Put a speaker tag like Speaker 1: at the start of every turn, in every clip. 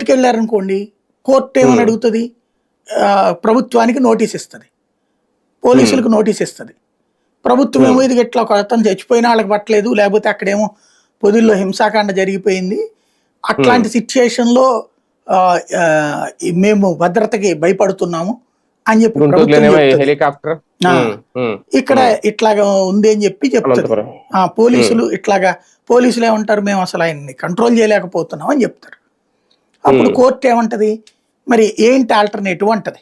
Speaker 1: కోర్టుకి వెళ్ళారనుకోండి కోర్టు ఏమని. అడుగుతుంది? ప్రభుత్వానికి నోటీస్ ఇస్తుంది. పోలీసులకు నోటీస్ ఇస్తుంది. ప్రభుత్వం ఏమో ఇది ఇట్లా ఒక అతను చచ్చిపోయిన వాళ్ళకి పట్టలేదు లేకపోతే అక్కడేమో పొదుల్లో హింసాకాండ జరిగిపోయింది. అట్లాంటి సిచ్యుయేషన్లో మేము భద్రతకి భయపడుతున్నాము అని చెప్పి.
Speaker 2: హెలికాప్టర్?
Speaker 1: ఇక్కడ ఇట్లాగా ఉంది అని చెప్పి ఆ పోలీసులు ఇట్లాగా పోలీసులు ఏమంటారు మేము అసలు ఆయన్ని కంట్రోల్ చేయలేకపోతున్నాం అని చెప్తారు. అప్పుడు. కోర్టు ఏమంటది? మరి ఏంటి ఆల్టర్నేటివ్ అంటది?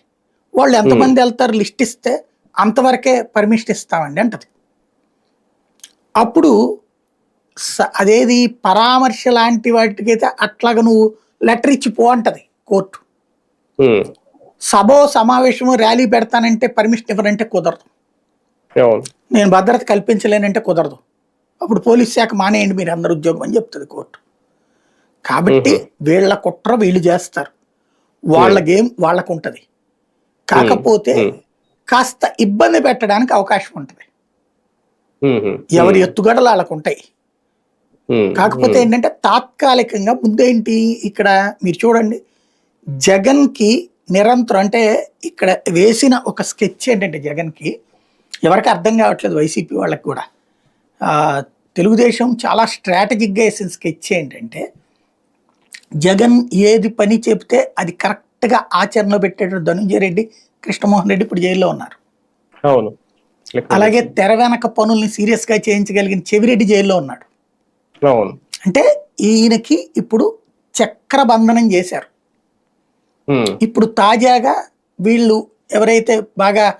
Speaker 1: వాళ్ళు ఎంతమంది వెళ్తారు లిస్ట్ ఇస్తే అంతవరకే పర్మిషన్ ఇస్తామండి అంటది. అప్పుడు అదేది పరామర్శ లాంటి వాటికైతే అట్లాగా నువ్వు లెటర్ ఇచ్చి పో అంటది కోర్టు. సభో సమావేశము ర్యాలీ పెడతానంటే పర్మిషన్ ఇవ్వరంటే కుదరదు. నేను భద్రత కల్పించలేనంటే కుదరదు. అప్పుడు పోలీస్ శాఖ మానేయండి మీరు అందరు ఉద్యోగం అని చెప్తుంది కోర్టు. కాబట్టి వీళ్ళ కుట్ర వీళ్ళు చేస్తారు. వాళ్ళ గేమ్ వాళ్ళకు ఉంటది కాకపోతే. కాస్త ఇబ్బంది పెట్టడానికి అవకాశం ఉంటుంది. ఎవరి ఎత్తుగడలు వాళ్ళకు ఉంటాయి కాకపోతే ఏంటంటే తాత్కాలికంగా ముందేంటి ఇక్కడ మీరు చూడండి. జగన్కి నిరంతరం అంటే ఇక్కడ వేసిన ఒక స్కెచ్ ఏంటంటే జగన్కి ఎవరికి అర్థం కావట్లేదు వైసీపీ వాళ్ళకి కూడా. తెలుగుదేశం చాలా స్ట్రాటజిక్గా వేసిన స్కెచ్ ఏంటంటే జగన్ ఏది పని చెప్తే అది కరెక్ట్గా ఆచరణలో పెట్టేటట్టు ధనుంజయ రెడ్డి కృష్ణమోహన్ రెడ్డి ఇప్పుడు జైల్లో ఉన్నారు.
Speaker 2: అవును.
Speaker 1: అలాగే తెర వెనక పనుల్ని సీరియస్గా చేయించగలిగిన చెవిరెడ్డి జైల్లో ఉన్నాడు.
Speaker 2: అవును.
Speaker 1: అంటే ఈయనకి ఇప్పుడు చక్ర బంధనం చేశారు. ఇప్పుడు తాజాగా వీళ్ళు ఎవరైతే బాగా